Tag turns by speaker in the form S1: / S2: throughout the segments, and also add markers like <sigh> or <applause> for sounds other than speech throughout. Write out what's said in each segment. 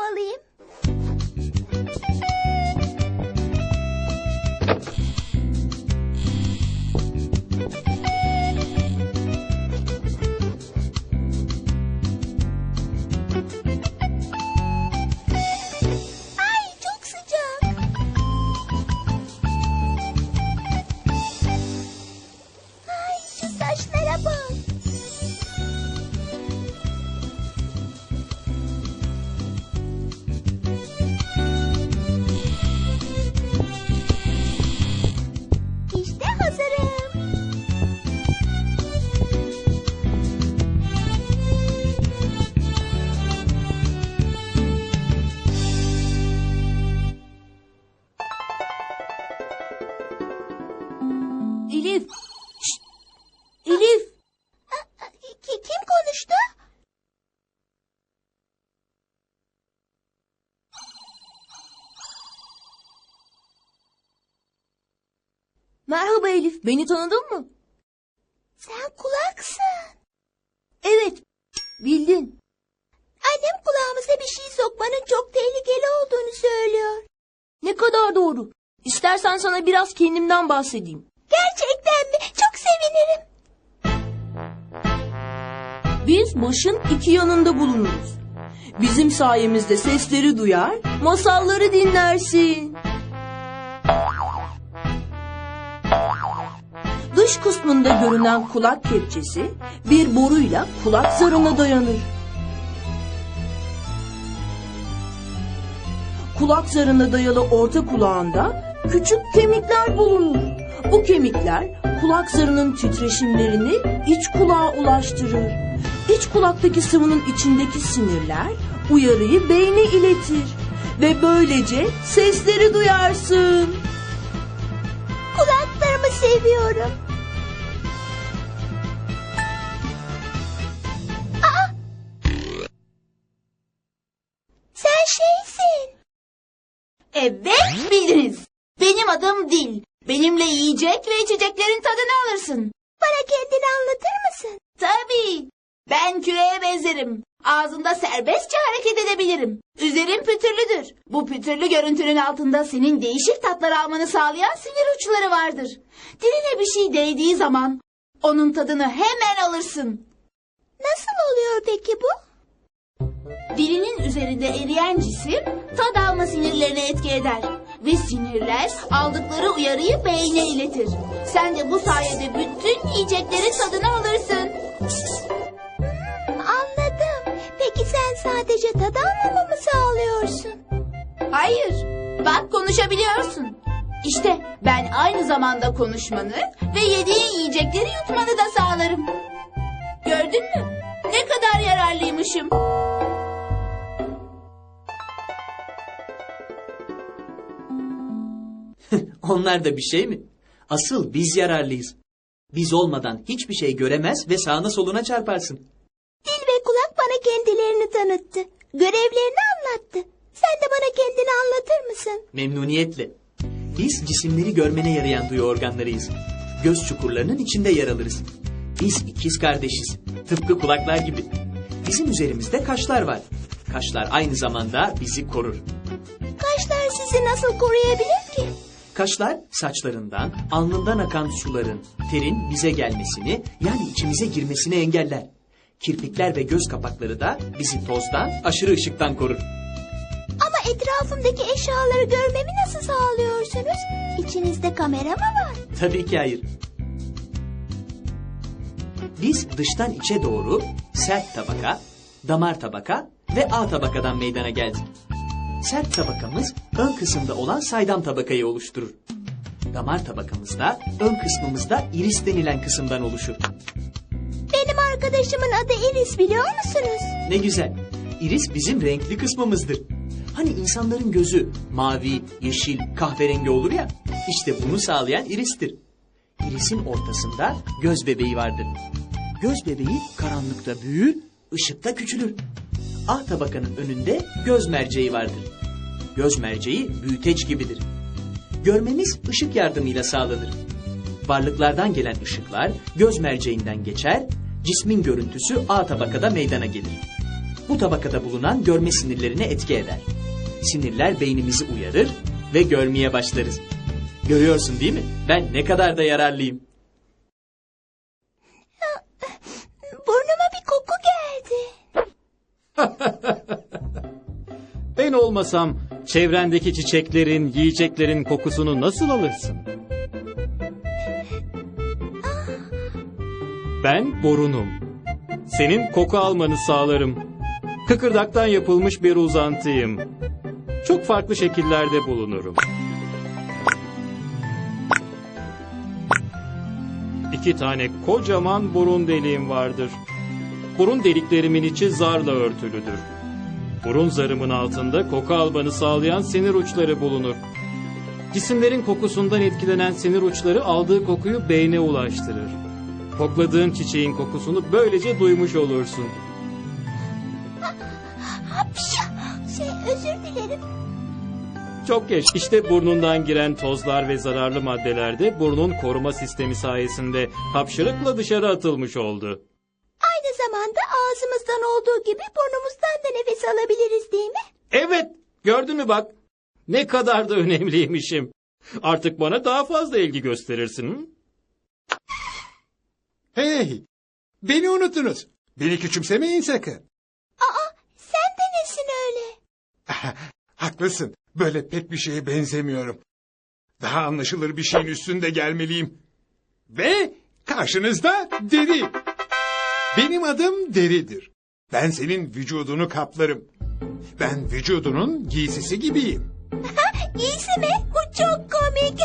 S1: olmalıyım? Nazareth.
S2: Merhaba Elif. Beni tanıdın mı?
S1: Sen kulaksın.
S2: Evet. Bildin.
S1: Annem kulağımıza bir şey sokmanın çok tehlikeli olduğunu söylüyor.
S2: Ne kadar doğru. İstersen sana biraz kendimden bahsedeyim.
S1: Gerçekten mi? Çok sevinirim.
S2: Biz başın iki yanında bulunuruz. Bizim sayemizde sesleri duyar, masalları dinlersin. Dış kısmında görünen kulak kepçesi bir boruyla kulak zarına dayanır. Kulak zarına dayalı orta kulağında küçük kemikler bulunur. Bu kemikler kulak zarının titreşimlerini iç kulağa ulaştırır. İç kulaktaki sıvının içindeki sinirler uyarıyı beyne iletir ve böylece sesleri duyarsın.
S1: Seviyorum. Sen şeysin.
S3: Evet bildiniz. Benim adım Dil. Benimle yiyecek ve içeceklerin tadını alırsın.
S1: Bana kendini anlatır mısın?
S3: Tabii. Ben küreye benzerim. Ağzımda serbestçe hareket edebilirim. Üzerim pütürlüdür. Bu pütürlü görüntünün altında senin değişik tatlar almanı sağlayan sinir uçları vardır. Diline bir şey değdiği zaman onun tadını hemen alırsın.
S1: Nasıl oluyor peki bu?
S3: Dilinin üzerinde eriyen cisim tad alma sinirlerine etki eder. Ve sinirler aldıkları uyarıyı beyne iletir. Sen de bu sayede bütün yiyeceklerin tadını alırsın.
S1: Sen sadece tad almamı mı sağlıyorsun?
S3: Hayır, bak konuşabiliyorsun. İşte ben aynı zamanda konuşmanı ve yediğin yiyecekleri yutmanı da sağlarım. Gördün mü? Ne kadar yararlıymışım. <laughs>
S4: Onlar da bir şey mi? Asıl biz yararlıyız. Biz olmadan hiçbir şey göremez ve sağına soluna çarparsın.
S1: Bana kendilerini tanıttı. Görevlerini anlattı. Sen de bana kendini anlatır mısın?
S4: Memnuniyetle. Biz cisimleri görmene yarayan duyu organlarıyız. Göz çukurlarının içinde yer alırız. Biz ikiz kardeşiz. Tıpkı kulaklar gibi. Bizim üzerimizde kaşlar var. Kaşlar aynı zamanda bizi korur.
S1: Kaşlar sizi nasıl koruyabilir ki?
S4: Kaşlar saçlarından, alnından akan suların, terin bize gelmesini yani içimize girmesini engeller. Kirpikler ve göz kapakları da bizi tozdan, aşırı ışıktan korur.
S1: Ama etrafımdaki eşyaları görmemi nasıl sağlıyorsunuz? İçinizde kamera mı var?
S4: Tabii ki hayır. Biz dıştan içe doğru sert tabaka, damar tabaka ve A tabakadan meydana geldik. Sert tabakamız ön kısımda olan saydam tabakayı oluşturur. Damar tabakamız da ön kısmımızda iris denilen kısımdan oluşur.
S1: Arkadaşımın adı Iris biliyor musunuz?
S4: Ne güzel. İris bizim renkli kısmımızdır. Hani insanların gözü mavi, yeşil, kahverengi olur ya. İşte bunu sağlayan iristir. İrisin ortasında göz bebeği vardır. Göz bebeği karanlıkta büyür, ışıkta küçülür. A tabakanın önünde göz merceği vardır. Göz merceği büyüteç gibidir. Görmemiz ışık yardımıyla sağlanır. Varlıklardan gelen ışıklar göz merceğinden geçer, cismin görüntüsü A tabakada meydana gelir. Bu tabakada bulunan görme sinirlerine etki eder. Sinirler beynimizi uyarır ve görmeye başlarız. Görüyorsun değil mi? Ben ne kadar da yararlıyım. <laughs>
S1: Burnuma bir koku geldi.
S5: Ben olmasam çevrendeki çiçeklerin, yiyeceklerin kokusunu nasıl alırsın? Ben borunum. Senin koku almanı sağlarım. Kıkırdaktan yapılmış bir uzantıyım. Çok farklı şekillerde bulunurum. İki tane kocaman burun deliğim vardır. Burun deliklerimin içi zarla örtülüdür. Burun zarımın altında koku almanı sağlayan sinir uçları bulunur. Cisimlerin kokusundan etkilenen sinir uçları aldığı kokuyu beyne ulaştırır. Kokladığın çiçeğin kokusunu böylece duymuş olursun.
S1: Hapşa. Şey özür dilerim.
S5: Çok geç. İşte burnundan giren tozlar ve zararlı maddeler de burnun koruma sistemi sayesinde hapşırıkla dışarı atılmış oldu.
S1: Aynı zamanda ağzımızdan olduğu gibi burnumuzdan da nefes alabiliriz değil mi?
S5: Evet, gördün mü bak? Ne kadar da önemliymişim. Artık bana daha fazla ilgi gösterirsin. hı?
S6: Hey! Beni unutunuz. Beni küçümsemeyin sakın.
S1: Aa sen de nesin öyle? <laughs>
S6: Haklısın. Böyle pek bir şeye benzemiyorum. Daha anlaşılır bir şeyin üstünde gelmeliyim. Ve karşınızda deri. Benim adım deridir. Ben senin vücudunu kaplarım. Ben vücudunun giysisi gibiyim. <laughs>
S1: Giysi mi? Bu çok komik.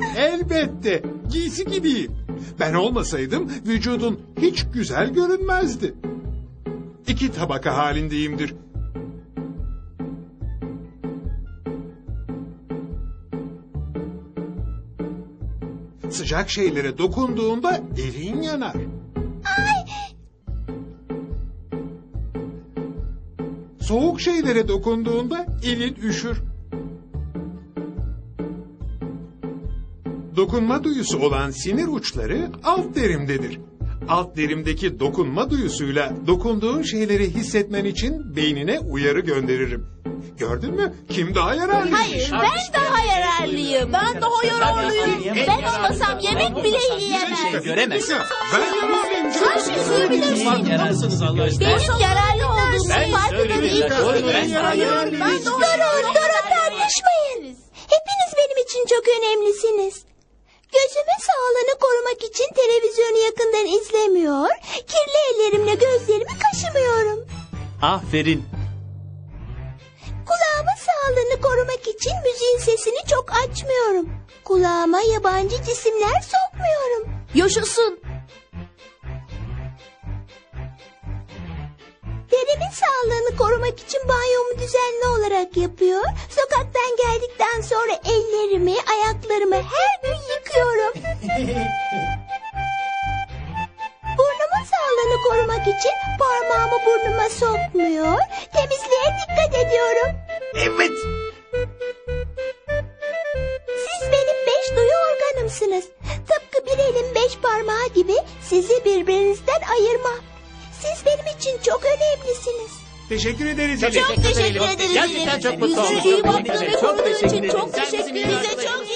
S1: <laughs>
S6: Elbette giysi gibiyim. Ben olmasaydım vücudun hiç güzel görünmezdi. İki tabaka halindeyimdir. Sıcak şeylere dokunduğunda elin yanar. Soğuk şeylere dokunduğunda elin üşür. Dokunma duyusu olan sinir uçları alt derimdedir. Alt derimdeki dokunma duyusuyla dokunduğun şeyleri hissetmen için beynine uyarı gönderirim. Gördün mü? Kim daha yararlıymış?
S3: Hayır ben daha yararlıyım. Ben daha yararlıyım. Ben olmasam yemek bile
S4: şey
S3: yiyemem.
S4: göremez.
S6: Ben yararlıyım.
S3: Her şeyi duyabilirsin.
S4: Yararsınız Allah aşkına.
S3: Benim yararlı olduğumu
S4: Ben
S3: farkında değil
S4: Ben yararlıyım.
S1: Durun durun tartışmayın. Hepiniz benim için çok önemlisiniz. Gözümün sağlığını korumak için televizyonu yakından izlemiyor, kirli ellerimle gözlerimi kaşımıyorum.
S4: Aferin.
S1: Kulağımın sağlığını korumak için müziğin sesini çok açmıyorum. Kulağıma yabancı cisimler sokmuyorum.
S2: Yaşasın.
S1: Derimin sağlığını korumak için banyomu düzenli olarak yapıyor. Sokaktan geldikten sonra ellerimi, ayaklarımı her gün yıkıyorum. <laughs> Burnumun sağlığını korumak için parmağımı burnuma sokmuyor. Temizliğe dikkat ediyorum.
S4: Evet.
S1: Siz benim beş duyu organımsınız. Tıpkı bir elin beş parmağı gibi sizi birbirinizden ayırmam. Siz benim için çok önemlisiniz.
S6: Teşekkür ederiz.
S3: Çok teşekkür ederiz.
S5: Gerçekten çok mutlu
S3: Bize
S5: oldum.
S3: iyi baktığın ve
S4: Çok teşekkür
S3: için
S4: ederim.
S3: çok
S4: iyi
S3: ederiz.
S4: arkadaşımız.